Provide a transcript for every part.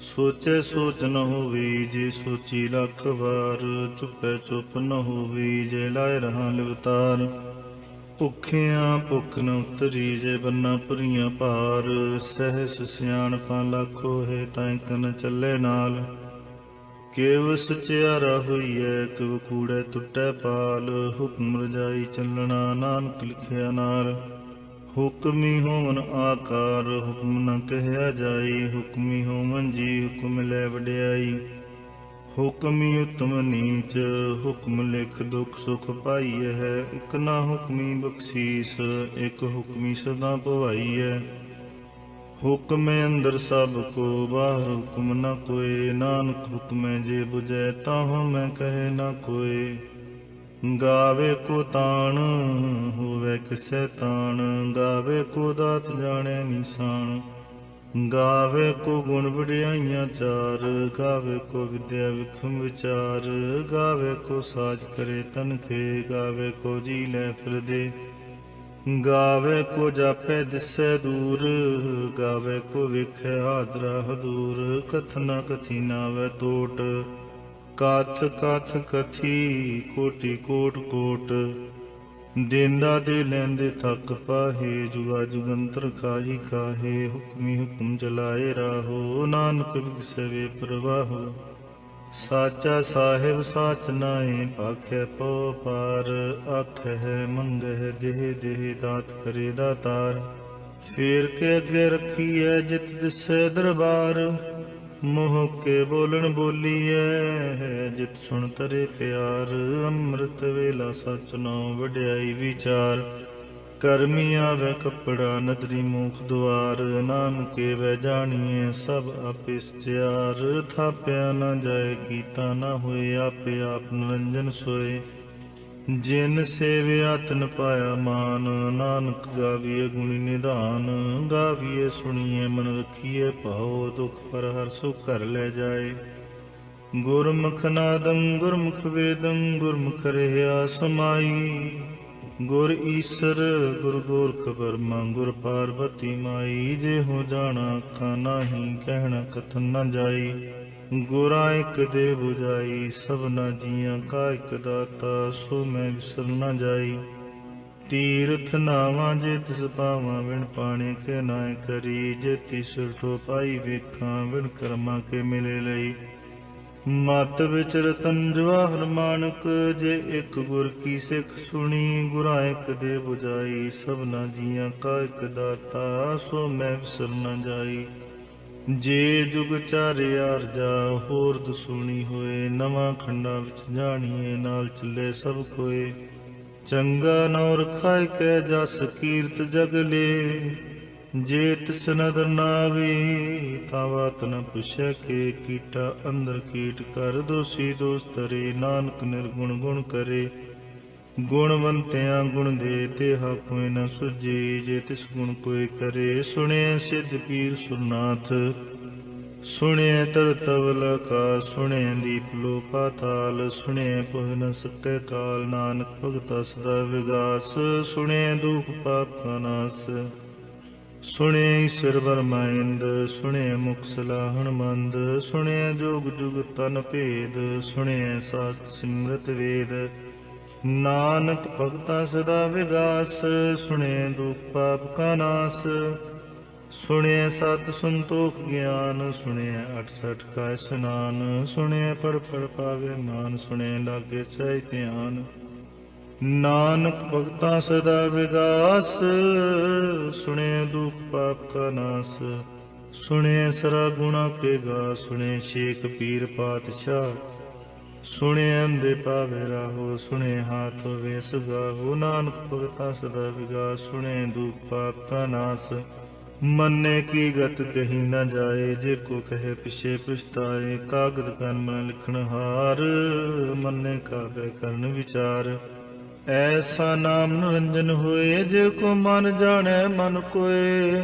ਸੋਚੇ ਸੋਚ ਨ ਹੋਵੇ ਜੇ ਸੋਚੀ ਲੱਖ ਵਾਰ, ਚੁੱਪੇ ਚੁੱਪ ਨ ਹੋਵੇ ਜੇ ਲਾਇ ਰਹਾ ਲਿਵਤਾਰ। ਭੁੱਖਿਆਂ ਭੁੱਖ ਨ ਉਤਰੀ ਜੇ ਬੰਨਾ ਪੁਰੀਆਂ ਭਾਰ, ਸਹਿਸ ਸਿਆਣਪਾਂ ਲੱਖੋ ਹੈ ਤਾਂ ਕਨ ਚੱਲੇ ਨਾਲ। ਕੇਵ ਸਚਿਆਰਾ ਹੋਈਐ, ਕਿਵ ਕੂੜੇ ਟੁੱਟੈ ਪਾਲ, ਹੁਕਮ ਰਜਾਈ ਚੱਲਣਾ ਨਾਨਕ ਲਿਖਿਆ ਨਾਰ। ਹੁਕਮੀ ਹੋਵਨ ਆਕਾਰ, ਹੁਕਮ ਨ ਕਹਿਆ ਜਾਈ, ਹੁਕਮੀ ਹੋਵਨ ਜੀ ਹੁਕਮ ਲੈ ਵਡਿਆਈ। ਹੁਕਮੀ ਉਤਮ ਨੀਚ, ਹੁਕਮ ਲਿਖ ਦੁਖ ਸੁਖ ਪਾਈਐ ਹੈ, ਇਕ ਨਾ ਹੁਕਮੀ ਬਖਸ਼ੀਸ, ਇਕ ਹੁਕਮੀ ਸਦਾ ਭਵਾਈਐ ਹੁਕਮੇ ਅੰਦਰ ਸਭ ਕੋ, ਬਾਹਰ ਹੁਕਮ ਨ ਕੋਏ ਨਾਨਕ ਹੁਕਮੇ ਜੇ ਬੁਝੈ ਤਾਂ ਮੈਂ ਕਹੇ ਨ ਕੋਏ ਗਾਵੇ ਕੋ ਤਾਣ, ਹੋਵੇ ਕਿਸੈ ਤਾਣ। ਗਾਵੇ ਕੋ ਦਾਤ ਜਾਣੇ ਨਿਸ਼ਾਨ। ਗਾਵੇ ਕੋ ਗੁਣ ਵਡਿਆਈਆਂ ਚਾਰ। ਗਾਵੇ ਕੋ ਵਿਦਿਆ ਵਿਖਮ ਵਿਚਾਰ। ਗਾਵੇ ਕੋ ਸਾਜ ਕਰੇ ਤਨਖੇ ਕੇ ਗਾਵੇ ਕੋ ਜੀ ਲੈ ਫਿਰਦੇ। ਗਾਵੇ ਕੋ ਜਾਪੇ ਦਿਸੈ ਦੂਰ। ਗਾਵੇ ਕੋ ਵੇਖੈ ਹਾਦਰਾ ਹਦੂਰ। ਕਥਨਾ ਕਥੀ ਨਾਵੇ ਤੋਟ। ਕਥ ਕਥ ਕਥੀ ਕੋਟੀ ਕੋਟ ਕੋਟ। ਦੇਂਦਾ ਦੇ ਲੈਂਦੇ ਥੱਕ ਪਾਹੇ, ਜੁਗਾ ਜੁਗੰਤਰ ਖਾਹੀ ਕਾਹੇ ਹੁਕਮੀ ਹੁਕਮ ਚਲਾਏ ਰਾਹੋ। ਨਾਨਕ ਵਿਗਸਵੇ ਪ੍ਰਵਾਹੋ, ਸਾਚਾ ਸਾਹਿਬ ਸਾਚ ਨਾਏ ਪਾਖੈ ਪਉ ਪਾਰ। ਆਖ ਹੈ ਮੰਗਹਿ ਦੇਹ ਦੇਹ, ਦਾਤ ਕਰੇ ਦਾਤਾਰ। ਫੇਰ ਕੇ ਅੱਗੇ ਰੱਖੀਐ ਜਿਤ ਦਿਸੈ ਦਰਬਾਰ। ਮੋਹ ਕੇ ਬੋਲਣ ਬੋਲੀਐ ਜਿਤ ਸੁਣ ਤਰੇ ਪਿਆਰ, ਅੰਮ੍ਰਿਤ ਵੇਲਾ ਸਚ ਨਾਉ ਵਡਿਆਈ ਵਿਚਾਰ। ਕਰਮੀ ਆਵੇ ਕਪੜਾ, ਨਦਰੀ ਮੁਖ ਦੁਆਰ, ਨਾਨਕੇ ਵੈ ਜਾਣੀਏ ਸਭ ਆਪਿਸ ਚਾਰ ਥਾਪਿਆ ਨਾ ਜਾਏ, ਕੀਤਾ ਨਾ ਹੋਏ, ਆਪੇ ਆਪ ਨਿਰੰਜਨ ਸੋਏ। ਜਿਨ ਸੇਵਿਆ ਤਨ ਪਾਇਆ ਮਾਨ, ਨਾਨਕ ਗਾਵੀਏ ਗੁਣੀ ਨਿਧਾਨ ਗਾਵੀਏ ਸੁਣੀਏ ਮਨ ਰਖੀਏ ਭਾਉ, ਦੁਖ ਪਰ ਹਰ ਸੁਖ ਕਰ ਲੈ ਜਾਏ। ਗੁਰਮੁਖ ਨਾਦੰ, ਗੁਰਮੁਖ ਵੇਦੰ, ਗੁਰਮੁਖ ਰਹਿਆ ਸਮਾਈ। ਗੁਰ ਈਸਰ, ਗੁਰ ਗੋਰਖ ਬਰਮਾ ਗੁਰ ਪਾਰਵਤੀ ਮਾਈ। ਜੇ ਹੋ ਜਾਣਾ ਅੱਖਾਂ, ਨਾਹੀ ਕਹਿਣਾ ਕਥਨ ਨਾ ਜਾਈ। ਗੁਰਾਂ ਇਕ ਦੇ 부ਜਾਈ ਸਭਨਾ ਜੀਆਂ ਕਾ ਇਕ ਦਾਤਾ, ਸੋ ਮੈਂ ਵਿਸਰ ਨ ਜਾਈ। ਤੀਰਥ ਨਾਵਾਂ ਜੇ ਤਿਸ ਪਾਵਾਂ ਵਿਣ ਪਾਣੇ ਕੇ ਨਾਇ ਕਰੀ। ਜੇ ਤਿਸ ਟੋ ਪਾਈ ਵੇਖਾਂ ਵਿਣ ਕਰਮਾਂ ਕੇ ਮਿਲੇ ਲਈ। ਮਤ ਵਿੱਚ ਰਤਨ ਜਵਾਹਰ ਮਾਨਕ, ਜੇ ਇੱਕ ਗੁਰ ਕੀ ਸਿੱਖ ਸੁਣੀ, ਗੁਰਾਂ ਇੱਕ ਦੇ 부ਜਾਈ ਸਭਨਾ ਜੀਆਂ ਕਾ ਇੱਕ ਦਾਤਾ, ਸੋ ਮੈਂ ਵਿਸਰ ਨ ਜਾਈ। ਜੇ ਜੁਗ ਚਾਰਿਆਰ ਜਾ, ਹੋਰ ਦਸੂਣੀ ਹੋਏ, ਨਵਾਂ ਖੰਡਾਂ ਵਿੱਚ ਜਾਣੀਏ, ਨਾਲ ਚੱਲੇ ਸਭ ਕੋਏ। ਚੰਗਾ ਨੌ ਰਖਾਇ ਕੈ ਜਸ ਕੀਰਤ ਜਗਲੇ ਜੇ ਤਿਸ ਨਦਰ ਨਾਵੇ ਤਾਂ ਬਾਤ ਨ ਪੁੱਛੈ ਕੇ, ਕੀਟਾ ਅੰਦਰ ਕੀਟ ਕਰ ਦੋਸੀ ਦੋਸਤਰੇ ਨਾਨਕ ਨਿਰਗੁਣ ਗੁਣ ਕਰੇ। ਗੁਣਵੰਤਿਆਂ ਗੁਣ ਦੇ ਤੇ ਕੋਈ ਨ ਸੁਝੇ, ਜੇ ਤਿਸ ਗੁਣ ਕੋਈ ਕਰੇ। ਸੁਣਿਆ ਸਿੱਧ ਪੀਰ ਸੁਰਨਾਥ ਸੁਣਿਆ ਤਰ ਤਵਲ ਕਾ ਸੁਣਿਆ ਦੀਪ ਲੋ ਪਾਤਾਲ ਸੁਣਿਆ ਪੁਹ ਨ ਸਕੈ ਕਾਲ, ਨਾਨਕ ਭਗਤਾ ਸਦਾ ਵਿਗਾਸ। ਸੁਣਿਆ ਦੁਖ ਪਾਪ ਕਾ ਨਾਸ ਸੁਣਿਆ ਈਸ਼ਰ ਵਰਮਾਇੰਦ ਸੁਣਿਆ ਮੁਖ ਸਲਾਹਣ ਮੰਦ। ਸੁਣਿਆ ਜੋਗ ਜੁਗ ਤਨ ਭੇਦ ਸੁਣਿਆ ਸਾਚ ਸਿਮਰਤ ਵੇਦ। ਨਾਨਕ ਭਗਤਾ ਸਦਾ ਵਿਗਾਸ ਸੁਣਿਆ ਦੁਖ ਪਾਪ ਕਾ ਨਾਸ। ਸੁਣਿਆ ਸਤ ਸੰਤੋਖ ਗਿਆਨ ਸੁਣਿਆ 68 ਕਾ ਇਸਨਾਨ। ਸੁਣਿਆ ਪੜ ਪੜ ਪਾਵੇ ਮਾਨ ਸੁਣਿਆ ਲਾਗੇ ਸਹਿ ਧਿਆਨ। ਨਾਨਕ ਭਗਤਾ ਸਦਾ ਵਿਗਾਸ ਸੁਣਿਆ ਦੁਖ ਪਾਪ ਕਾ ਨਾਸ। ਸੁਣਿਆ ਸਰਾ ਗੁਣਾ ਕੇ ਗਾ ਸੁਣਿਆ ਸ਼ੇਖ ਪੀਰ ਪਾਤਸ਼ਾਹ। ਸੁਣਿਆ ਅੰਦੇ ਪਾਵੇ ਰਾਹੋ ਸੁਣਿਆ ਹਾਥ ਹੋਵੇ ਸੁਗਾਹੋ ਨਾਨਕ ਭਗਤਾ ਸਦਾ ਵਿਗਾਸ ਸੁਣਿਆ ਦੁਖ ਪਾਪ ਕਾ ਨਾਸ। ਮੰਨੇ ਕੀ ਗਤ ਕਹੀ ਨਾ ਜਾਏ, ਜੇ ਕੋ ਕਹੇ ਪਿਛੇ ਪਛਤਾਏ। ਕਾਗਦ ਕਨ ਮਨ ਲਿਖਣ ਹਾਰ, ਮੰਨੇ ਕਾਬੇ ਕਰਨ ਵਿਚਾਰ। ਐਸਾ ਨਾਮ ਨਿਰੰਜਨ ਹੋਏ, ਜੇ ਕੋ ਮਨ ਜਾਣੈ ਮਨ ਕੋਏ।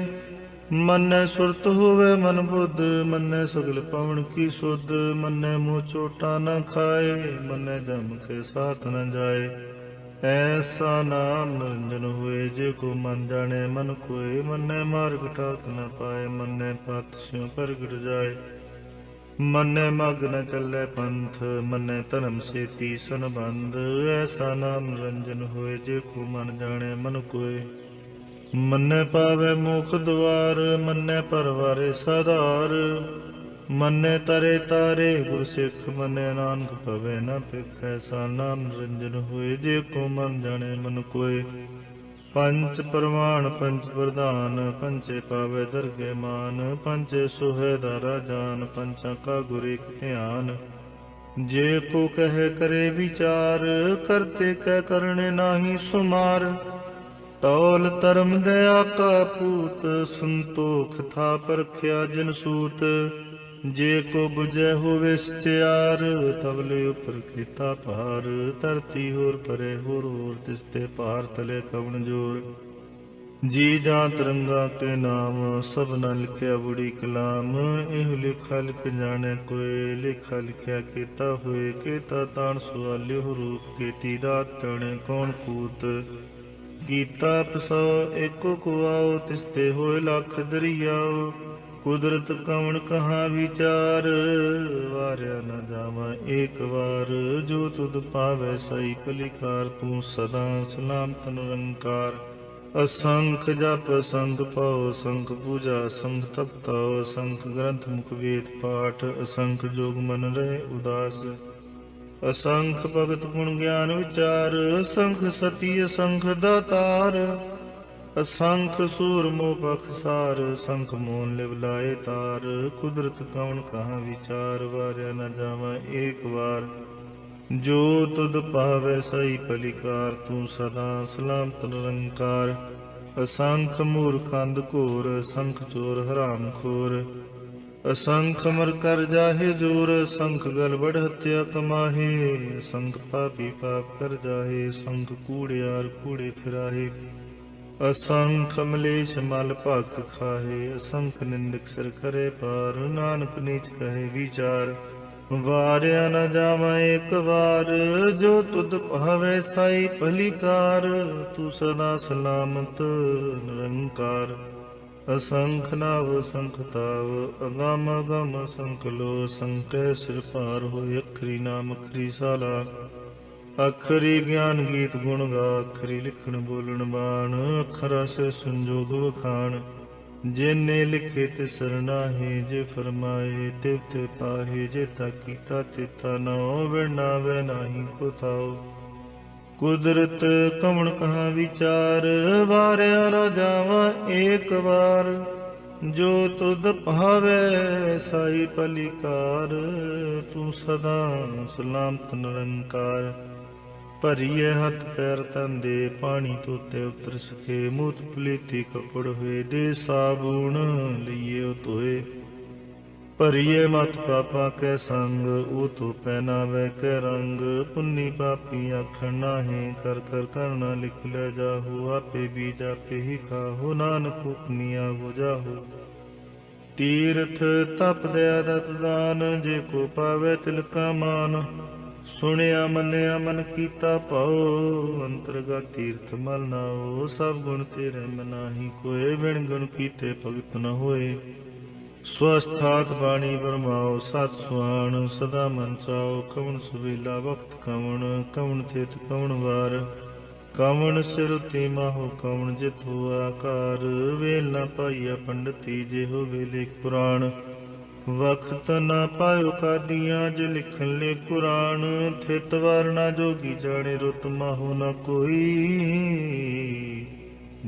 ਮੰਨੈ ਸੁਰਤ ਹੋਵੇ ਮਨ ਬੁੱਧ, ਮੰਨੈ ਸਗਲ ਪਵਨ ਕੀ ਸੁਧ, ਮੰਨੈ ਮੋਹ ਚੋਟਾ ਨਾ ਖਾਏ, ਮੰਨੈ ਜਮ ਕੇ ਸਾਥ ਨ ਜਾਏ। ਐਸਾ ਨਾਮ ਨਿਰੰਜਨ ਹੋਏ, ਜੇ ਕੋ ਮਨ ਜਾਣੇ ਮਨ ਕੋਏ, ਮੰਨੈ ਮਾਰਗ ਟਾਕ ਨ ਪਾਏ, ਮੰਨੈ ਪਤ ਸਿਉ ਪ੍ਰਗਟ ਜਾਏ। ਮੰਨੈ ਮਗ ਨ ਚੱਲੇ ਪੰਥ, ਮੰਨੈ ਧਰਮ ਸੇਤੀ ਸੰਬੰਧ, ਐਸਾ ਨਾਮ ਨਿਰੰਜਨ ਹੋਏ, ਜੇ ਕੋ ਮਨ ਜਾਣੇ ਮਨ ਕੋਏ। ਮੰਨੈ ਪਾਵੇ ਮੁਖ ਦਵਾਰ, ਮੰਨੈ ਪਰਵਾਰੇ ਸਦਾਰ ਮੰਨੈ ਤਰੇ ਤਾਰੇ ਗੁਰ ਸਿੱਖ, ਮੰਨੈ ਨਾਨਕ ਪਵੇ ਨਾ ਪਿਖ ਐਸਾ ਨਿਰੰਜਨ ਹੋਏ, ਜੇ ਕੋ ਮਨ ਜਾਣੈ ਮਨ ਕੋਏ। ਪੰਚ ਪ੍ਰਮਾਣ ਪੰਚ ਪ੍ਰਧਾਨ, ਪੰਚੇ ਪਾਵੇ ਦਰਗੇ ਮਾਨ। ਪੰਚੇ ਸੁਹੇ ਦਾਰਾ ਜਾਨ, ਪੰਚਾ ਕਾ ਗੁਰ ਇਕ ਧਿਆਨ। ਜੇ ਕੋ ਕਹੇ ਕਰੇ ਵਿਚਾਰ, ਕਰਤੇ ਕਹਿ ਕਰਨੇ ਨਾਹੀ ਸੁਮਾਰ। ਤੌਲ ਧਰਮ ਦਇਆ ਕਾ ਪੂਤ, ਸੰਤੋਖ ਥਾ ਪਰਖਿਆ ਜਿਨ ਸੂਤ। ਜੇ ਕੋ 부ਜੈ ਹੋਵੇ ਸਚਿਆਰ ਤਵਲੇ ਉਪਰ ਕੀਤਾ ਭਾਰ। ਧਰਤੀ ਹੋਰ ਪਰੇ ਹੋਰ ਹੋਰ ਤਿਸਤੇ ਭਾਰ ਤਲੇ ਕਵਣ ਜੋਰ। ਜੀ ਜਾਂ ਤਰੰਗਾ ਕੇ ਨਾਮ ਸਭਨਾ ਲਿਖਿਆ ਬੁੜੀ ਕਲਾਮ। ਇਹ ਲਿਖਾ ਲਿਖ ਜਾਣੇ ਕੋਏ ਲਿਖਾ ਲਿਖਿਆ ਕੀਤਾ ਹੋਏ ਕੀਤਾ ਤਾਣ ਸੁਆਲਿਓ ਰੂਪ ਕੀਤੀ ਦਾਤ ਟਣੇ ਕੌਣ ਕੂਤ। ਗੀਤਾ ਪਸੋ ਏਕੋ ਕੁਆਓ ਤਿਸਤੇ ਹੋਏ ਲੱਖ ਦਰਿਆਓ ਕੁਦਰਤ ਕਵਣ ਕਹਾ ਵਿਚਾਰ, ਵਾਰਿਆ ਨ ਜਾਵਾ ਏਕ ਵਾਰ। ਜੋ ਤੁਧ ਪਾਵੈ ਸਈ ਭਲਿਕਾਰ ਤੂੰ ਸਦਾ ਸਲਾਮਤ ਨਿਰੰਕਾਰ ਅਸੰਖ ਜਪ ਸੰਖ ਪਾਉ ਸੰਖ ਪੂਜਾ ਸੰਖ ਤਪਤਾਉ ਸੰਖ ਗ੍ਰੰਥ ਮੁਖ ਵੇਦ ਪਾਠ। ਅਸੰਖ ਜੋਗ ਮਨ ਰਹੇ ਉਦਾਸ। ਅਸੰਖ ਭਗਤ ਗੁਣ ਗਿਆਨ ਵਿਚਾਰ, ਅਸੰਖ ਸਤੀ, ਅਸੰਖ ਦਾਤਾਰ। ਅਸੰਖ ਸੂਰ ਮੋਹ ਬਖਸਾਰ ਸੰਖ ਮੋਨ ਲਿਵ ਲਾਏ ਤਾਰ। ਕੁਦਰਤ ਕਵਣ ਕਹਾ ਵਿਚਾਰ, ਵਾਰਿਆ ਨਾ ਜਾਵਾ ਏਕ ਵਾਰ। ਜੋ ਤੁਧ ਪਾਵੇ ਸਈ ਪਲਿਕਾਰ ਤੂੰ ਸਦਾ ਸਲਾਮਤ ਨਿਰੰਕਾਰ। ਅਸੰਖ ਮੂਰਖੰਦ ਘੋਰ ਸੰਖ ਚੋਰ ਹਰਾਮ ਖੋਰ। ਅਸੰਖ ਮਰ ਕਰ ਜਾਹੇ ਜੋਰ, ਸੰਖ ਗਲ ਹਤਿਆ ਕਮਾਹੇ। ਸੰਖ ਪਾਪੀ ਪਾਪ ਕਰ ਜਾਹੇ ਸੰਖ ਕੂੜਿਆਰ ਕੂੜੇ ਫਿਰਾਹੇ। ਅਸੰਖ ਮਲੇਸ਼ ਮਲ ਭਖ ਖਾਹੇ, ਅਸੰਖ ਨਿੰਦਕ ਸਿਰ ਕਰੇ ਪਾਰ। ਨਾਨਕ ਨੀਚ ਕਹੇ ਵਿਚਾਰ, ਵਾਰਿਆ ਨ ਜਾਵਾਂ ਇੱਕ ਵਾਰ। ਜੋ ਤੁਧ ਭਾਵੇ ਸਾਈ ਭਲੀਕਾਰ, ਤੂੰ ਸਦਾ ਸਲਾਮਤ ਨਿਰੰਕਾਰ। ਅਸੰਖ ਨਾਵ ਸੰਖ ਤਾਵ ਅਗਮ ਅਗਮ ਸੰਖ ਲੋ ਸੰਕੈ ਸਿਰ ਭਾਰ ਹੋਇ ਅਖਰੀ ਨਾਮ, ਅਖਰੀ ਸਾਲਾ। ਅਖਰੀ ਗਿਆਨ ਗੀਤ ਗੁਣ ਗਾ, ਅਖਰੀ ਲਿਖਣ ਬੋਲਣ ਬਾਣ, ਅਖਰਾ ਸੇ ਸੰਜੋਗ ਵਖਾਣ। ਜਿਨੇ ਲਿਖੇ ਤੇ ਸਰਨਾਹੇ ਜੇ ਫਰਮਾਏ ਤਿਵ ਤੇ ਪਾਹੇ, ਜੇ ਤਾ ਕੀਤਾ ਤੇ ਤਾ ਨੋ ਵਿਣਾਵੇ ਨਾਹੀ ਕੋ ਥਾਓ। ਕੁਦਰਤ ਕਮਣ ਕਹਾ ਵਿਚਾਰ, ਵਾਰਿਆ ਰਾਜਾਵਾ ਏਕ ਵਾਰ। ਜੋ ਤੁਧ ਭਾਵੇ ਸਾਈ ਪਲਿਕਾਰ, ਤੂੰ ਸਦਾ ਸਲਾਮਤ ਨਿਰੰਕਾਰ। ਭਰੀਏ ਹੱਥ ਪੈਰ ਤੰਦੇ ਪਾਣੀ ਤੋਤੇ ਉਤਰ ਸਕੇ। ਮੂਤ ਪਲੀਤੀ ਕਪੜ ਹੋਏ, ਦੇ ਸਾਬੂਣ ਲਈਏ ਤੋਏ ਭਰੀਏ ਮਤ ਪਾਪਾ ਕੈ ਸੰਗ, ਉਹ ਤੋ ਵੈ ਕੈ ਰੰਗ। ਪੁੰਨੀ ਪਾਪੀ ਆਖਣ ਨਾਹੀਂ, ਕਰ ਕਰ ਕਰਨਾ ਲਿਖ ਲੈ ਜਾਹੂ। ਆਪੇ ਬੀਜ ਆਪੇ ਹੀ ਖਾਹੋ, ਨਾਨਕ ਹੁਕਮੀਆ ਹੋ ਜਾਹੂ। ਤੀਰਥ ਤਪ ਦੇ ਦਤ ਦਾਨ, ਜੇ ਕੋ ਪਾਵੇ ਤਿਲਕਾ ਮਾਨ। ਸੁਣਿਆ ਮੰਨਿਆ ਮਨ ਕੀਤਾ ਭਾਉ ਅੰਤਰਗਤ ਤੀਰਥ ਮਲ ਨਾਓ ਸਭ ਗੁਣ ਤੇਰੇ ਮਨਾਹੀ ਕੋਏ ਵਿਣ ਗੁਣ ਕੀਤੇ ਭਗਤ ਨ ਹੋਏ। ਸਵਸਥਾਤ ਬਾਣੀ ਬਰਮਾਓ ਸਤ ਸੁਆਣ ਸਦਾ ਮਨ ਚਾਓ ਕਵਣ ਸੁਵੇਲਾ ਵਖਤ ਕਵਣ ਕਵਣ ਤੇਤ ਕਵਣ ਵਾਰ ਕਵਣ ਸਿਰ ਤੇ ਮਾਹੋ ਕਵਣ ਜਿਤੁ ਆਕਾਰ ਵੇਲ ਨਾ ਪਾਈਆ ਪੰਡਤੀ ਜੇ ਹੋ ਵੇਲੇ ਪੁਰਾਣ ਵਖਤ ਨਾ ਪਾਇਓ ਕਾਦੀਆਂ ਜੇ ਲਿਖਣ ਲੈ ਕੁਰਾਨ ਥਿਤ ਵਰਨਾ ਜੋਗੀ ਜਾਣੇ ਰੁਤ ਮਾਹੋ ਨਾ ਕੋਈ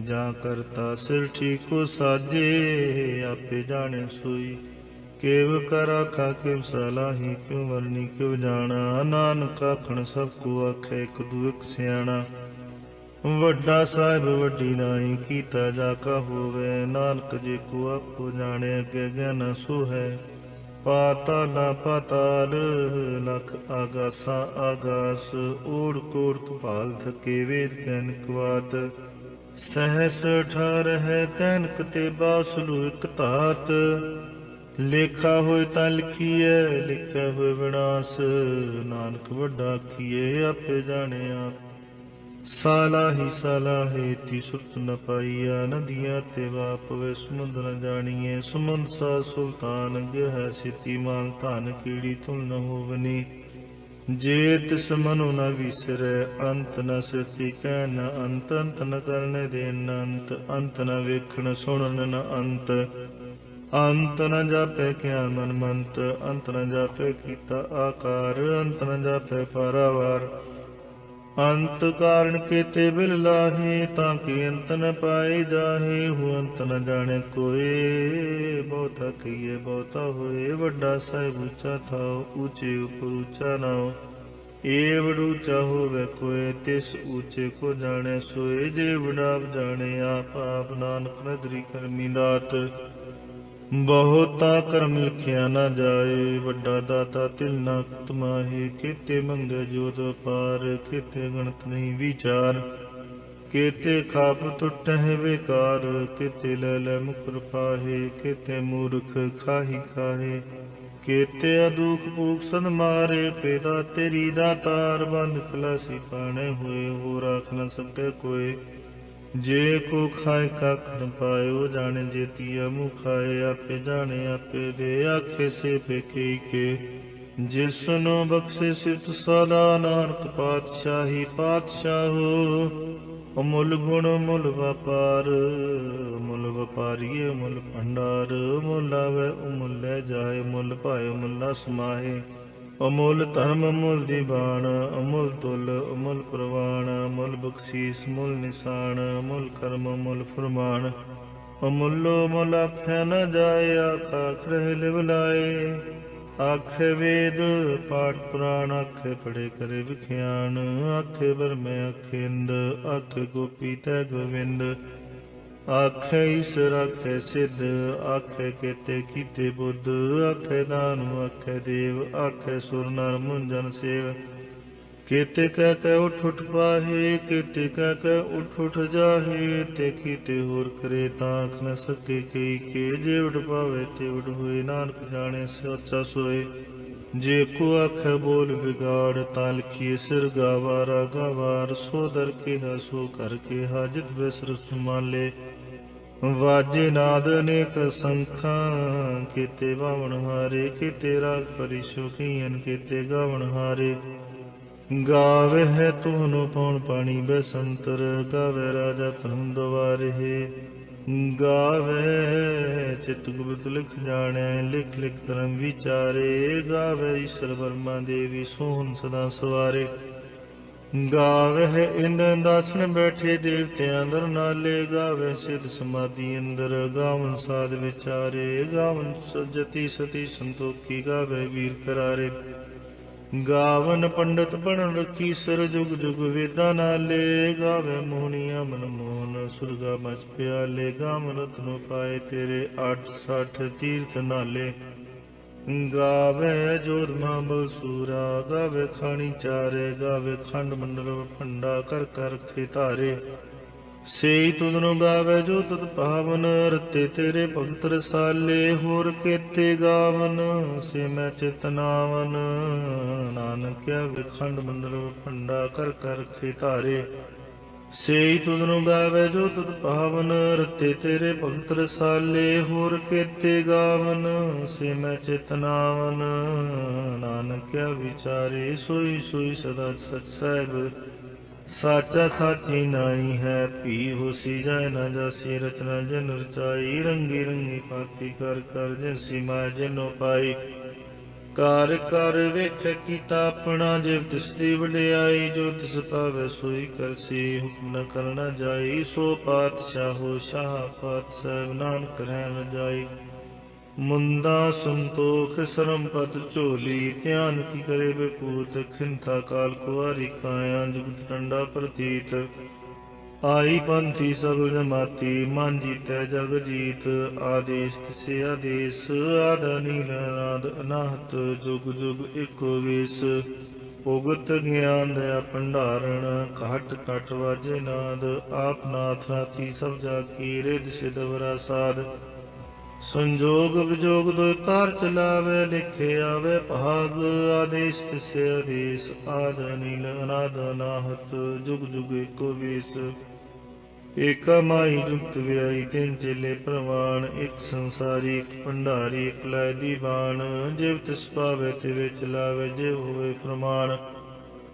ਜਾਂ ਕਰਤਾ ਸਿਰ ਠੀਕੋ ਸਾਜੇ, ਆਪੇ ਜਾਣੇ ਸੋਈ। ਕੇਵ ਕਰ ਆਖਾ ਕੇ ਸਲਾਹੀ ਕਿਉ ਵਰਨੀ ਕਿਉ ਜਾਣਾ। ਨਾਨਕ ਆਖਣ, ਸਭ ਕੋ ਆਖੇ, ਇੱਕ ਦੂ ਇੱਕ ਸਿਆਣਾ। ਵੱਡਾ ਸਾਹਿਬ ਵੱਡੀ ਨਾਈ ਕੀਤਾ ਜਾ ਕਾ ਹੋਵੇ। ਨਾਨਕ ਜੇ ਕੋ ਆਪੋ ਜਾਣੇ, ਅਗੇ ਗਿਆਨ ਸੋ ਹੈ ਪਾਤਾਲਾ ਪਾਤਾਲ, ਲਖ ਆਗਾਸਾ ਆਗਾਸ। ਓੜ ਕੋੜ ਕਪਾਲ ਥਕੇ ਵੇਦ ਕੈਨ ਕਵਾਤ। ਸਹਸ ਠਾਰ ਹੈ ਕੈਨਕ ਤੇ ਬਾਸਲੂ ਇਕ ਧਾਤ। ਲੇਖਾ ਹੋਏ ਤਾਂ ਲਿਖੀਐ, ਲਿਖਿਆ ਹੋਏ ਵਿਨਾਸ਼। ਨਾਨਕ ਵੱਡਾ ਕੀਏ ਆਪੇ ਜਾਣਿਆ ਸਾਲਾ ਹੀ ਸਾਲਾ ਹੈ ਤੀ ਸੁਰਤ ਨ ਪਾਈਆ, ਨਦੀਆਂ ਤੇ ਵਾਪਵੇ ਸਮੁੰਦ ਨ ਜਾਣੀਏ ਸਮੁੰਦ ਸਾ ਸੁਲਤਾਨ ਗਿਰਹ ਸਿਤੀ ਮਾਨ ਧਨ ਕੀੜੀ ਤੁਲ ਨ ਹੋਵਨੀ। ਜੇ ਤਿਸ ਮਨੁ ਨ ਵਿਸਰੈ, ਅੰਤ ਨ ਸਿਤੀ, ਕਹਿ ਨ ਅੰਤ ਅੰਤ ਨ ਕਰਨੇ ਦੇਨ ਨ ਅੰਤ ਅੰਤ ਨ ਵੇਖਣ ਸੁਣਨ ਨ ਅੰਤ। ਅੰਤ ਨ ਜਾਪੈ ਕਿਆ ਮਨ ਮੰਤ ਅੰਤ ਨ ਜਾਪੈ ਕੀਤਾ ਆਕਾਰ, ਅੰਤ ਨ ਜਾਪੈ ਪਾਰਾਵਾਰ। ਅੰਤ ਕਾਰਨ ਕੀਤੇ ਬਿਲ ਲਾਹੇ, ਤਾਂ ਕਿ ਅੰਤ ਨ ਪਾਏ ਜਾਹੇ? ਹੋ ਅੰਤ ਨ ਜਾਣੇ ਕੋਏ। ਬਹੁਤਾ ਕਹੀਏ, ਬਹੁਤਾ ਹੋਏ। ਵੱਡਾ ਸਾਹਿਬ ਉੱਚਾ ਥਾਉ, ਉੱਚੇ ਉਪਰ ਉੱਚਾ ਨਾਉ। ਏ ਵਡੂਚਾ ਹੋਵੇ ਕੋਏ, ਤਿਸ ਉੱਚੇ ਕੋ ਜਾਣੇ ਸੋਏ। ਜੇ ਵਡਾਪ ਜਾਣੇ, ਆਪ ਆਪ ਨਾਨਕ ਨਦਰੀ ਕਰਮੀ ਦਾਤ। ਬਹੁਤਾ ਕਰਮ ਲਿਖਿਆ ਨਾ ਜਾਏ, ਵੱਡਾ ਦਾਤਾ ਤਿਲ ਨਾ ਤਮਾਹੇ ਕੀਤੇ ਮੰਗੇ ਜੋਤ ਪਾਰ, ਕੀਤੇ ਗਣਤ ਨਹੀਂ ਵਿਚਾਰ। ਕੀਤੇ ਖਾਪ ਟੁੱਟਹਿ ਵਿਕਾਰ, ਕੀਤੇ ਲੈ ਲੈ ਮੁਕਰ ਪਾਹੇ, ਕੀਤੇ ਮੂਰਖ ਖਾਹੀ ਖਾਹੇ। ਕੀਤੇ ਅਦੁਖ ਭੂਖ ਸਦ ਮਾਰੇ, ਪੈਦਾ ਤੇਰੀ ਦਾਤਾਰ, ਬੰਦ ਖਲਾਸੀ ਪਾਣੇ ਹੋਏ ਹੋ ਰਾਖ ਨਾ ਸਕੇ ਕੋਏ। ਜੇ ਕੋ ਖਾਏ ਕੱਖ ਨ ਪਾਇਓ, ਜਾਣੇ ਜੇਤੀਆ ਮੁ ਖਾਏ, ਆਪੇ ਜਾਣੇ, ਆਪੇ ਦੇ ਆਖੇ ਸੇ ਪੇਕੇ ਕੇ ਜਿਸ ਨੂੰ ਬਖਸ਼ੇ ਸਿਫਤ ਸਦਾ ਨਾਨਕ ਪਾਤਸ਼ਾਹੀ ਪਾਤਸ਼ਾਹੋ, ਅਮੁੱਲ ਗੁਣ ਮੁੱਲ ਵਪਾਰ ਮੁੱਲ ਵਪਾਰੀਏ ਮੁੱਲ ਭੰਡਾਰ ਮੁੱਲ ਆਵੇ ਮੁੱਲ ਲੈ ਜਾਏ ਮੁੱਲ ਭਾਏ ਮੁੱਲਾ ਸਮਾਏ। ਅਮੁੱਲ ਧਰਮ ਅਮੁੱਲ ਦੀਵਾਨ, ਅਮੁੱਲ ਤੁਲ ਅਮੁੱਲ ਪ੍ਰਵਾਨ, ਅਮੁੱਲ ਬਖਸ਼ੀਸ ਮੁੱਲ ਨਿਸ਼ਾਨ, ਅਮੁੱਲ ਕਰਮ ਅਮੁੱਲ ਫਰਮਾਨ। ਅਮੁੱਲੋ ਮੁੱਲ ਆਖਿਆ ਨ ਜਾਏ, ਆਖ ਖਰੇ ਲਿਵ ਲਾਏ। ਆਖੇ ਵੇਦ, ਪਾਠ ਪੁਰਾਣ, ਆਖੇ ਪੜੇ ਕਰੇ ਵਿਖਿਆਨ। ਆਖੇ ਬਰਮੇ ਆਖੇ ਇੰਦ ਆਖੇ ਗੋਪੀ ਤੈ ਗੋਵਿੰਦ। ਆਖੇ ਈਸ਼ਰ ਆਖੇ ਸਿੱਧ, ਆਖੇ ਕੀਤੇ ਕੀਤੇ ਬੁੱਧ, ਆਖੇ ਦਾਨੁ, ਆਖੇ ਦੇਵ, ਆਖੇ ਸੁਰ ਨਰ ਮੁੰਜਨ ਸੇਵ। ਕੀਤੇ ਕਹਿ ਕੇ ਉਠ ਉਠ ਪਾਹੇ, ਕੀਤੇ ਕਹਿ ਕੇ ਉਠ ਉਠ ਜਾਹੇ, ਤੇ ਕੀਤੇ ਹੋਰ ਕਰੇ ਤਾਂ ਆਖ ਨ ਸਕੇ ਕਈ ਕੇ। ਜੇ ਉਡ ਪਾਵੇ ਤੇ ਉਡ ਹੋਏ, ਨਾਨਕ ਜਾਣੇ ਸੋਚਾ ਸੋਏ। ਜੇ ਕੋ ਆਖੇ ਬੋਲ ਵਿਗਾੜ, ਤਾਂ ਲਿਖੀਏ ਸਿਰ ਗਾਵਾਰਾ ਗਾਵਾਰ। ਸੋ ਦਰ ਕੇ ਸੋ ਕਰਕੇ ਹਾਜਤ ਬਿਸਰ ਸੁਮਾਲੇ। ਵਾਜੇ ਨਾਦ ਅਨੇਕ ਸੰਖਾਂ, ਕੀਤੇ ਬਾਵਣ ਹਾਰੇ, ਕੀਤੇ ਰਾਗ ਪਰਿਸ਼ੋ ਕੀਤੇ ਗਾਵਣ ਹਾਰੇ। ਗਾਵੇ ਹੈ ਤੁਹਨੂੰ ਪਉਣ ਪਾਣੀ ਬਸੰਤਰ, ਗਾਵੇ ਰਾਜਾ ਧਰਮ ਦਵਾਰੇ। ਗਾਵੇ ਚਿਤ ਗੁਪਤ ਲਿਖ ਜਾਣੈ, ਲਿਖ ਲਿਖ ਧਰਮ ਵਿਚਾਰੇ। ਗਾਵੇ ਈਸ਼ਰ ਵਰਮਾ ਦੇਵੀ ਸੋਹਣ ਸਦਾ ਸਵਾਰੇ। ਗਾਵੇ ਇੰਦਨ ਦਾਸਨ ਬੈਠੇ ਦੇਵਤਿਆਂ ਅੰਦਰ, ਨਾਲੇ ਗਾਵੇ ਸਿਧ ਸਮਾਧੀ ਅੰਦਰ। ਗਾਵਨ ਸਾਧ ਵਿਚਾਰੇ, ਗਾਵਨ ਸਜਤੀ ਸਤੀ ਸੰਤੋਖੀ ਗਾਵੇ ਵੀਰ ਕਰਾਰੇ। ਗਾਵਨ ਪੰਡਤ ਬਣਨ ਰਖੀ ਸਰ ਜੁਗ ਜੁਗ ਵੇਦਾਂ ਨਾਲੇ। ਗਾਵੇ ਮੋਹਣੀਆਂ ਮਨ ਮੋਹਨ, ਸੁਰਗਾ ਮਚ ਪਿਆਲੇ। ਗਾਵਨ ਰਤਨੋ ਪਾਏ ਤੇਰੇ 860 ਤੀਰਥ ਨਾਲੇ। ਗਾਵੇ ਜੋਧ ਮਾਂਬਲ ਸੂਰਾ ਗਾਵੇ ਖਾਣੀ ਚਾਰੇ, ਗਾਵੇ ਖੰਡ ਮੰਡਲ ਭੰਡਾ ਕਰ ਕਰ ਰਖੇ ਧਾਰੇ ਸੇਈ ਤੁਧਨੁ ਗਾਵੇ ਜੋ ਤਤ ਪਾਵਨ, ਰਤੇ ਤੇਰੇ ਭਗਤ ਰਸਾਲੇ ਹੋਰ ਕੇਤੇ ਗਾਵਨ, ਸੇ ਮੈਂ ਚਿਤਨਾਵਨ। ਨਾਨਕਿਆ ਵਿਖੰਡ ਮੰਡਲ ਭੰਡਾ ਕਰ ਕਰ ਰਖੇ ਧਾਰੇ ਸੇਈ ਤੁਧਨੁ ਗਾਵੇ ਜੋ ਤਤ ਪਾਵਨ ਰਤੇ ਤੇਰੇ ਭਗਤ ਰਸਾਲੇ ਹੋਰ ਕੇਤੇ ਗਾਵਨ, ਸੇ ਮੈਂ ਚਿਤਨਾਵਨ ਨਾਨਕਿਆ ਵਿਚਾਰੇ, ਸੋਈ ਸੋਈ ਸਦਾ ਸਚ ਸਾਹਿਬ। ਸਾਚਾ ਸਾਚੀ ਨਾਈ ਹੈ ਪੀ ਹੋਸੀ ਜਾਇ ਨਾ ਜਾਸੀ, ਰਚਨਾ ਜਨ ਰਚਾਈ, ਰੰਗੀ ਰੰਗੀ ਪਾਤੀ ਕਰ ਕਰ ਜੈਸੀ ਮਾਇ ਜਨੋ ਪਾਈ। ਕਾਰ ਕਰ ਵੇਖ ਕੀਤਾ ਆਪਣਾ, ਜਿਵ ਤਿਸ ਦੀ ਵਡਿਆਈ, ਜੋ ਤਿਸ ਪਾਵੇ ਸੋਈ ਕਰਸੀ ਹੁਕਮ ਨ ਕਰਨਾ ਜਾਈ, ਸੋ ਪਾਤਸ਼ਾਹੋ ਸ਼ਾਹ ਪਾਤਸ਼ਾਹ, ਨਾਨਕ ਰਹਿ ਜਾਈ। ਮੁੰਦਾ ਸੰਤੋਖ ਸਰਮਪਤ ਝੋਲੀ, ਧਿਆਨ ਕੀ ਕਰੇ ਬਪੂਤ, ਖਿੰਥਾ ਕਾਲ ਕੁਵਾਰੀ ਕਾਇਆ ਜੁਗਤ ਡੰਡਾ ਪ੍ਰਤੀਤ। ਆਈ ਪੰਥੀ ਸਗਲ ਜਮਾਤੀ ਮਨ ਜੀਤੈ ਜਗ ਜੀਤ, ਆਦੇਸ ਤਿਸੇ ਆਦੇਸ, ਆਦਾ ਨੀਲ ਅਨਾਹਤ ਜੁਗ ਜੁਗ ਏਕੋ ਵੇਸ। ਉਗਤ ਗਿਆਨ ਦਇਆ ਭੰਡਾਰਣ, ਘਟ ਘਟ ਵਾਜੇ ਨਾਦ, ਆਪ ਨਾਥ ਨਾਥੀ ਸਭ ਜਾ ਕੀ ਰਿਦ ਸਿਧ ਵਰਾ ਸਾਧ ਸੰਜੋਗ ਵਿਜੋਗ ਦੋਇ ਕਾਰ ਚਲਾਵੇ, ਲਿਖੇ ਆਵੇ ਭਾਗ, ਆਦੇਸ਼ ਤਿਸੇ ਆਦੇਸ਼, ਆਦ ਨੀਲ ਅਨਾਦ, ਅਨਾਹਤ ਜੁਗ ਜੁਗ ਏਕੋ ਵੇਸ। ਏਕਾ ਮਾਈ ਜੁਗਤ ਵਿਆਈ ਤਿੰਨ ਚੇਲੇ ਪ੍ਰਵਾਨ ਇੱਕ ਸੰਸਾਰੀ, ਇੱਕ ਭੰਡਾਰੀ, ਇੱਕ ਲੈ ਦੀ ਬਾਣ ਜਿਵ ਤਿਸ ਪਾਵੇ ਤੇ ਵਿੱਚ ਲਾਵੇ, ਜੇ ਹੋਵੇ ਪ੍ਰਮਾਣ।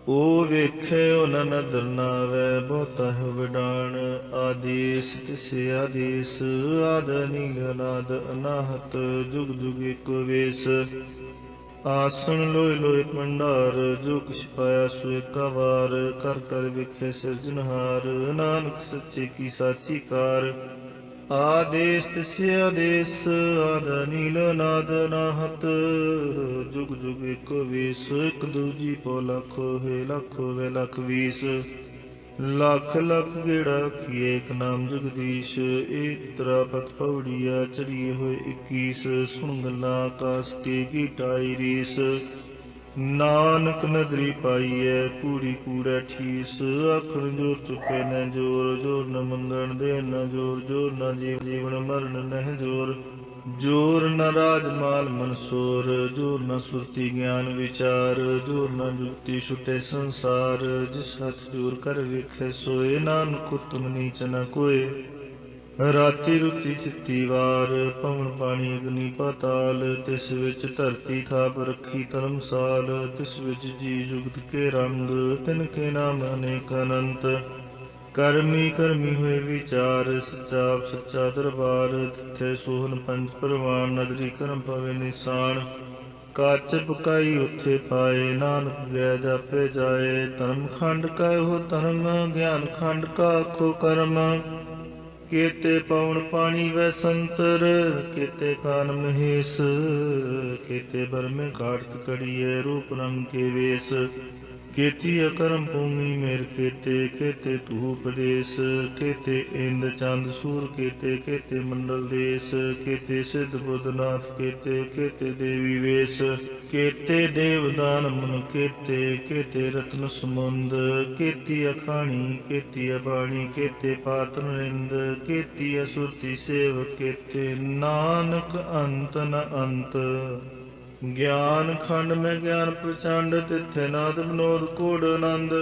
ਉਹ ਵੇਖੇ ਉਹ ਨ ਨਦਰ ਨਾਵੇ, ਬਹੁਤਾ ਹੈ ਵਿਡਾਣ। ਆਦੇਸ ਤਿਸੇ ਆਦੇਸ, ਆਦ ਨੀਲ ਅਨਾਦ ਅਨਾਹਤ, ਜੁਗ ਜੁਗ ਏਕ ਵੇਸ। ਆਸਣ ਲੋਇ ਲੋਇ ਭੰਡਾਰ, ਜੋ ਕਿਛ ਪਾਇਆ ਸੋ ਏਕਾ ਵਾਰ। ਕਰ ਕਰ ਵਿਖੇ ਸਿਰਜਨਹਾਰ ਨਾਨਕ ਸੱਚੇ ਕੀ ਸਾਚੀ ਕਾਰ। ਆਦੇਸ ਤਿਸੇ ਆਦੇਸ ਆਦ ਨੀਲ ਨਾਦ ਨਾਹਤ। ਜੁਗ ਜੁਗ ਏਕ ਵੇਸ, ਇਕ ਦੂਜੀ ਪੋ ਲੱਖੋ ਹੈ ਲਖ ਵੇ ਲਖ ਵੀਸ। ਲੱਖ ਲੱਖ ਗੇੜਾ ਕੀਏ ਇੱਕ ਨਾਮ ਜਗਦੀਸ਼ ਏ ਤਰਾਪਤ ਪੌੜੀਆ ਚੜੀਏ ਹੋਏ 21 ਸੁਣ ਗੱਲਾਂ ਆਕਾਸ ਕੇ ਗੀਟਾਈ ਰੀਸ ਨਾਨਕ ਨਦਰੀ ਪਾਈਐ ਕੂੜੀ ਕੂੜੈ ਠੀਸ। ਆਖਣ ਜੋਰ ਚੁੱਪੇ ਨ ਜੋਰ ਜੋਰ ਨ ਮੰਗਣ ਦੇ ਨ ਜੋਰ ਜੋਰ ਨ ਜੀਵਨ ਮਰਨ ਨਹਿ ਜੋਰ। ਜੋਰ ਨ ਰਾਜਮਾਲ ਮਨਸੂਰ ਜੋਰ ਨ ਸੁਰਤੀ ਗਿਆਨ ਵਿਚਾਰ, ਜੋਰ ਨ ਜੁਗਤੀ ਛੁਟੇ ਸੰਸਾਰ। ਜਿਸ ਹੱਥ ਜੋਰ ਕਰ ਵੇਖੇ ਸੋਏ, ਨਾਨਕ ਉਤਮ ਨੀਚ ਨ ਕੋਏ। ਰਾਤੀ ਰੁਤੀ ਚਿੱਤੀ ਵਾਰ ਪਵਨ ਪਾਣੀ ਅਗਨੀ ਪਾਤਾਲ, ਤਿਸ ਵਿੱਚ ਧਰਤੀ ਥਾਪ ਰੱਖੀ ਧਰਮਸਾਲ ਤਿਸ ਵਿੱਚ ਜੀ ਜੁਗਤ ਕੇ ਰੰਗ, ਤਿਨ ਕੇ ਨਾਮ ਅਨੇਕ ਅਨੰਤ। ਕਰਮੀ ਕਰਮੀ ਹੋਏ ਵਿਚਾਰ, ਸੱਚਾ ਸੱਚਾ ਦਰਬਾਰ, ਤਿੱਥੇ ਸੋਹਣ ਪੰਜ ਪ੍ਰਵਾਨ ਨਦਰੀ ਕਰਮ ਪਵੇ ਨਿਸ਼ਾਨ। ਕਾਚ ਪਕਾਈ ਉੱਥੇ ਪਾਏ, ਨਾਨਕ ਗਿਆ ਜਾਪੇ ਜਾਏ, ਧਰਮ ਖੰਡ ਕੈ ਹੋ ਧਰਮ, ਗਿਆਨ ਖੰਡ ਕਾ ਖੋ ਕਰਮ। ਕੇਤੇ ਪਵਨ ਪਾਣੀ ਵੈ ਸੰਤਰ, ਕੇਤੇ ਕਾਨ ਮਹੇਸ਼, ਕੇਤੇ ਬਰਮੇ ਕਾੜਤ ਕੜੀਏ ਰੂਪ ਰੰਗ ਕੇ ਵੇਸ, ਕੇਤੀ ਅਕਰਮ ਭੂਮੀ ਮੇਰ ਕੇਤੇ ਕੇਤੇ ਤੂ ਉਪਦੇਸ਼ ਕੇਤੇ ਇੰਦ ਚੰਦ ਸੂਰ ਕੇਤੇ ਕੇਤੇ ਮੰਡਲ ਦੇਸ, ਕੇਤੇ ਸਿੱਧ ਬੁੱਧਨਾਥ ਕੇਤੇ ਕੇਤੇ ਦੇਵੀ ਵੇਸ। ਕੇਤੇ ਦੇਵਦਾਨ ਮਨ ਕੇਤੇ ਕੇਤੇ ਰਤਨ ਸਮੁੰਦ ਕੇਤੀ ਅਖਾਣੀ, ਕੇਤੀ ਅਬਾਣੀ, ਕੇਤੇ ਪਾਤਨ ਰਿੰਦ, ਕੇਤੀ ਅਸੁਰਤੀ ਸੇਵ ਕੇਤੇ ਨਾਨਕ ਅੰਤ ਨ ਅੰਤ। ਗਿਆਨ ਖੰਡ ਮੈਂ ਗਿਆਨ ਪ੍ਰਚੰਡ, ਤਿੱਥੇ ਨਾਦ ਬਨੋਦ ਕੋੜ ਆਨੰਦ।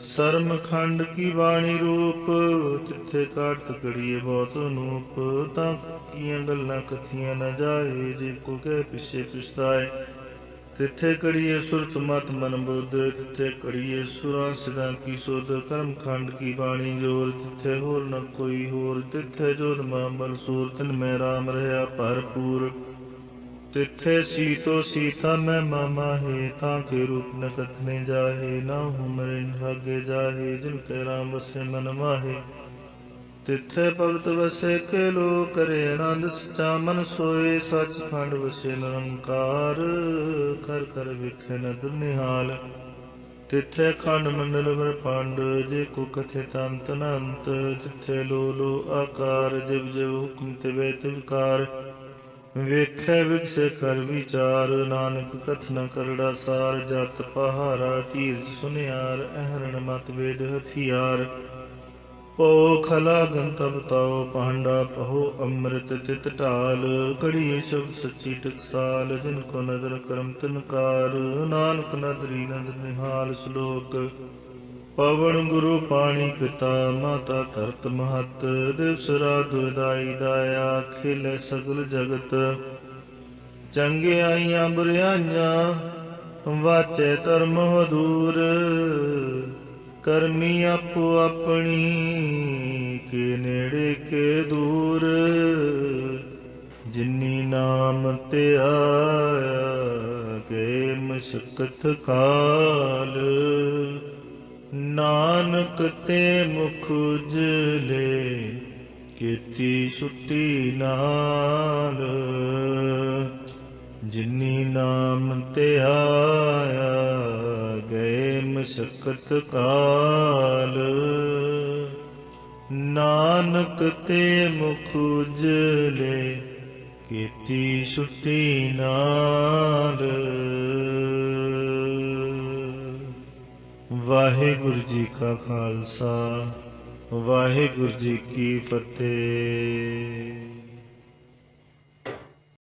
ਸਰਮ ਖੰਡ ਕੀ ਬਾਣੀ ਰੂਪ, ਤਿੱਥੇ ਕਾਟਤ ਕੜੀਏ ਬਹੁਤ ਨੂਪ ਤਾਂ ਕੀਆਂ ਗੱਲਾਂ ਕਥੀਆਂ ਨਾ ਜਾਏ, ਜੇ ਕੋ ਕਹਿ ਪਿਛੇ ਪਛਤਾਏ। ਤਿੱਥੇ ਕੜੀਏ ਸੁਰਤ ਮਤ ਮਨ ਬੁੱਧ ਤਿੱਥੇ ਕੜੀਏ ਸੁਰਾਂ ਸਿਦਾਂ ਕੀ ਸੁਧ, ਕਰਮ ਖੰਡ ਕੀ ਬਾਣੀ ਜੋਰ, ਤਿੱਥੇ ਹੋਰ ਨ ਕੋਈ ਹੋਰ, ਤਿੱਥੇ ਜੋਤ ਮਾਮਲ ਸੂਰ, ਤਨ ਮੈਂ ਰਾਮ ਰਹਾ ਭਰਪੂਰ। ਤਿੱਥੇ ਸੀਤੋ ਸੀਤਾ ਮੈਂ ਮਾਮਾ ਹੈ, ਤਾਂ ਕੇ ਰੂਪ ਨ ਕਥਨੇ ਜਾਹੇ, ਨਾ ਹੁਮਰੇ ਰਾਗੇ ਜਾਹੇ, ਜਿਨ ਕੇ ਰਾਮ ਵਸੇ ਮਨ ਮਾਹੇ। ਤਿੱਥੇ ਭਗਤ ਵਸੇ ਕੇ ਲੋ ਕਰੇ ਆਨੰਦ, ਸਚਾ ਮਨ ਸੋਏ ਸਚ ਖੰਡ ਵਸੇ ਨਿਰੰਕਾਰ, ਕਰ ਕਰ ਵਿਖੇ ਨ ਦੁਨਿਹਾਲ ਤਿੱਥੇ ਖੰਡ ਮੰਡਲ ਬ੍ਰਹਮੰਡ ਜੇ ਕੋ ਕਥੇ ਤੰਤ ਅਨੰਤ ਤਿੱਥੇ ਲੋ ਲੋ ਆਕਾਰ, ਜਿਵ ਜਿਵ ਹੁਕਮ ਤੇ ਤਿਵਕਾਰ ਵੇਖੈ ਵਿਖਸੇ ਕਰ ਵਿਚਾਰ, ਨਾਨਕ ਕਥਨਾ ਕਰੜਾ ਸਾਰ, ਜਤ ਪਹਾਰਾ ਤੀਰ ਸੁਨਿਆਰ, ਅਹਰਣ ਮਤ ਵੇਦ ਹਥਿਆਰ। ਪੋ ਖਲਾ ਗੰਤਬ ਤਾਉ ਪਾਂਡਾ ਪਹੋ ਅੰਮ੍ਰਿਤ ਤਿਤ ਢਾਲ ਕੜੀਏ ਸ਼ਬਦ ਸੱਚੀ ਟਕਸਾਲ, ਜਿਨ ਕੋ ਨਦਰ ਕਰਮ ਤਨਕਾਰ ਨਾਨਕ ਨਦਰੀ ਨੰਦ ਨਿਹਾਲ ਸ਼ਲੋਕ। ਪਵਨ ਗੁਰੂ ਪਾਣੀ ਪਿਤਾ, ਮਾਤਾ ਧਰਤ ਮਹਤ, ਦਿਵਸ ਰਾਤ ਵਿਦਾਈ ਦਾਇਆ, ਖਿਲੇ ਸਗਲ ਜਗਤ। ਚੰਗਿਆਈਆਂ ਬੁਰਿਆਈਆਂ, ਵਾਚੇ ਧਰਮ ਹਦੂਰ ਕਰਮੀ ਆਪੋ ਆਪਣੀ, ਕੇ ਨੇੜੇ ਕੇ ਦੂਰ। ਜਿਨੀ ਨਾਮ ਤੇ ਆਇਆ, ਕੇ ਮਸ਼ਕਤ ਕਾਲ। ਨਾਨਕ ਤੇ ਮੁਖ ਉਜਲੇ, ਕੀਤੀ ਛੁੱਟੀ ਨਾਲ। ਜਿਨੀ ਨਾਮ ਤੇ ਆਇਆ, ਗਏ ਮਸ਼ਕਤ ਕਾਲ। ਨਾਨਕ ਤੇ ਮੁਖ ਉਜਲੇ, ਕੀਤੀ ਛੁੱਟੀ ਨਾਲ। ਵਾਹਿਗੁਰੂ ਜੀ ਕਾ ਖਾਲਸਾ, ਵਾਹਿਗੁਰੂ ਜੀ ਕੀ ਫਤਿਹ।